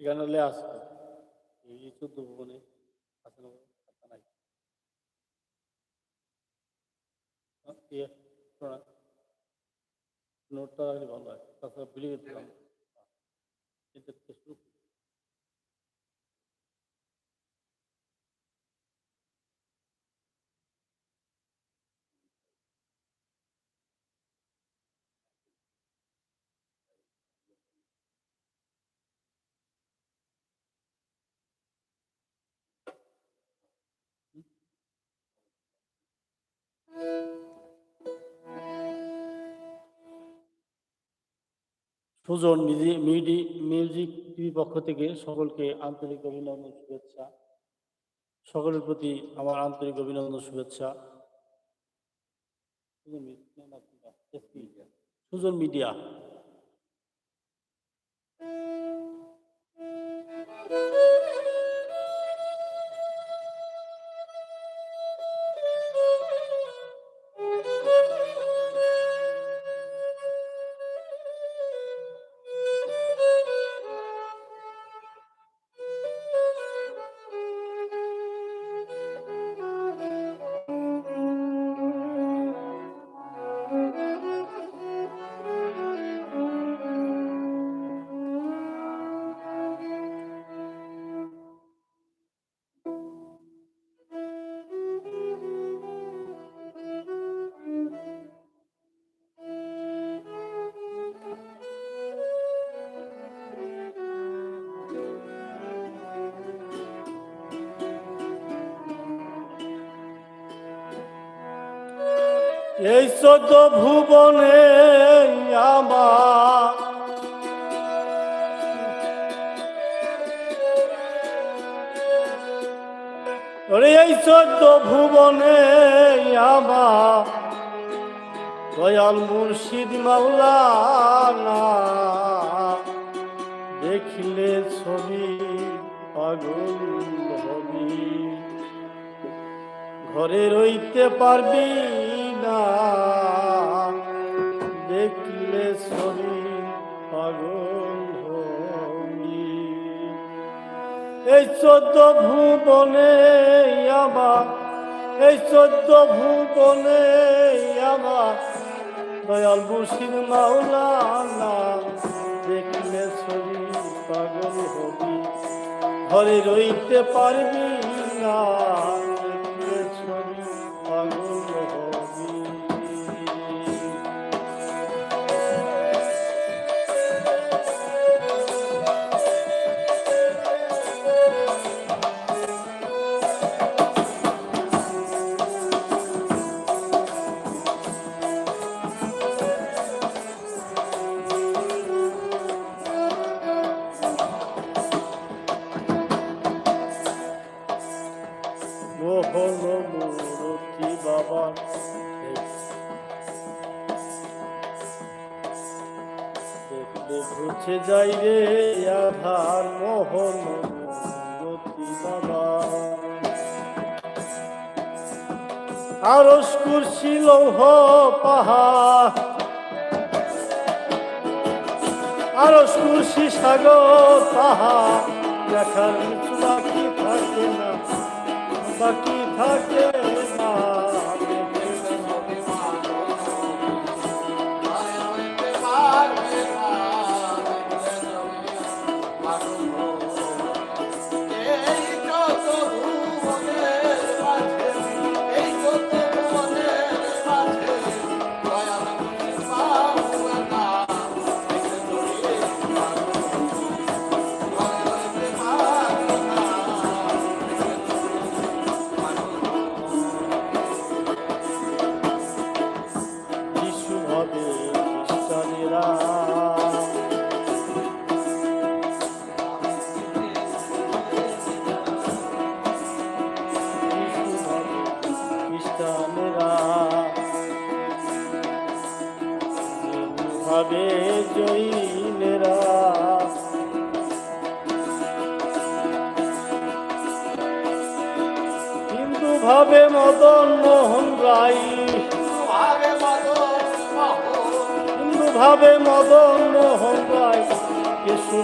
এখানে হলে আসবে। এই চোদ্দ ভবনে আহ, ইয়ে, শোনা। নোটটা ভালো হয়। তাছাড়া বিলিয়ে গেছিলাম সুজন মিউজি- মিউজিক টিভি পক্ষ থেকে সকলকে আন্তরিক অভিনন্দন, শুভেচ্ছা। সকলের প্রতি আমার আন্তরিক অভিনন্দন, শুভেচ্ছা। সুজন মিডিয়া। এই চোদ্দ ভুবনে আমার এই চোদ্দ ভুবনে আমার দয়াল মুর্শিদ মাওলানা দেখলে ছবি পাগল হবি। ঘরে রইতে পারবি দেখলে ছবি পাগল হবি। এই চোদ্দ ভুবনে আমার, এই চোদ্দ ভুবনে আমার, দয়াল মুর্শিদ মাওলানা, দেখলে ছবি পাগল হবি। ঘরে রইতে পারবি না। যাই রে আধার মোহন মূর্তি বাবা। আরস কুর্সি লৌহ পাহাড়। আরস কুর্সি সাগর পাহাড়। দেখার বাকি থাকে না, বাকি থাকে ভাবে মদন মোহন রায় কেশু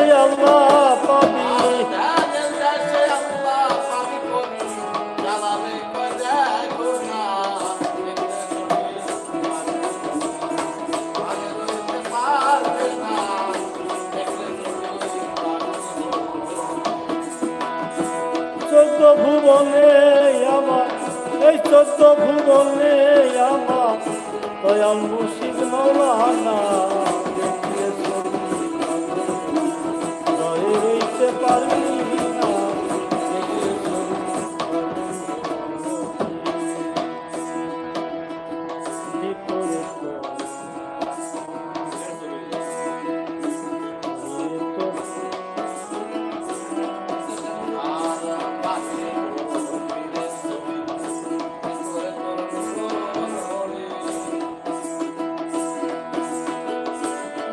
না দেখলে চোখে চোদ্দ ভুবনে আমার এই চোদ্দ ভুবনে আমার দয়াল মুর্শিদ মৌলানা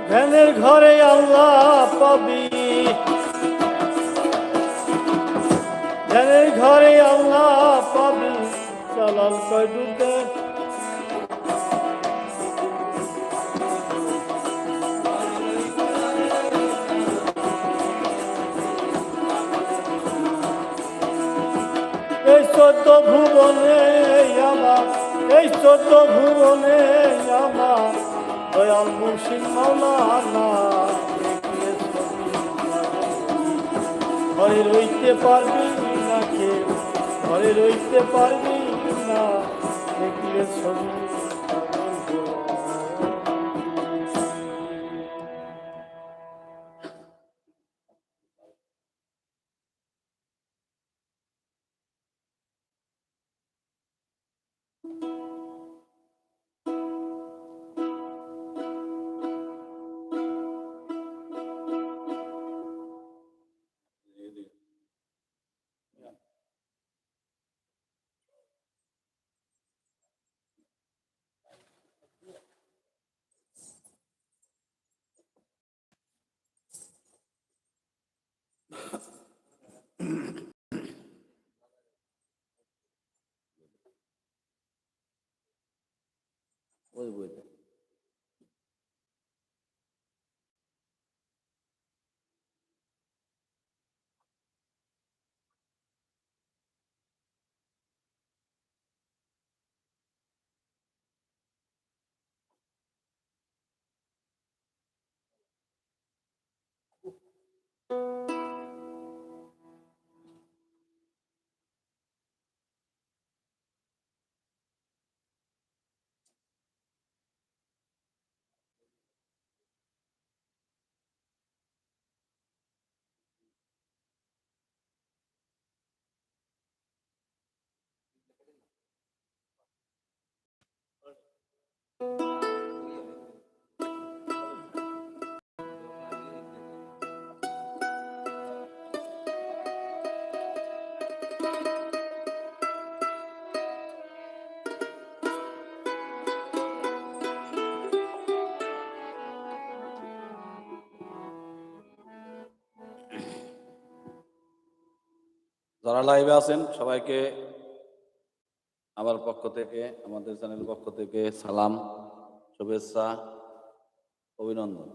ধ্যানের ঘরে আল্লাহ পাবি। ধ্যানের ঘরে আল্লাহ পাবি চালাল কয় ডুবে এই চোদ্দ ভুবনে আমার, এই চোদ্দ ভুবনে আমার, দয়াল মুর্শিদ মাওলানা ঘরে রইতে পারবি ঘরে রইতে পারবি না দেখিলে 我也不会 যারা লাইভে আছেন সবাইকে আমার পক্ষ থেকে আমাদের চ্যানেল পক্ষ থেকে সালাম শুভেচ্ছা অভিনন্দন।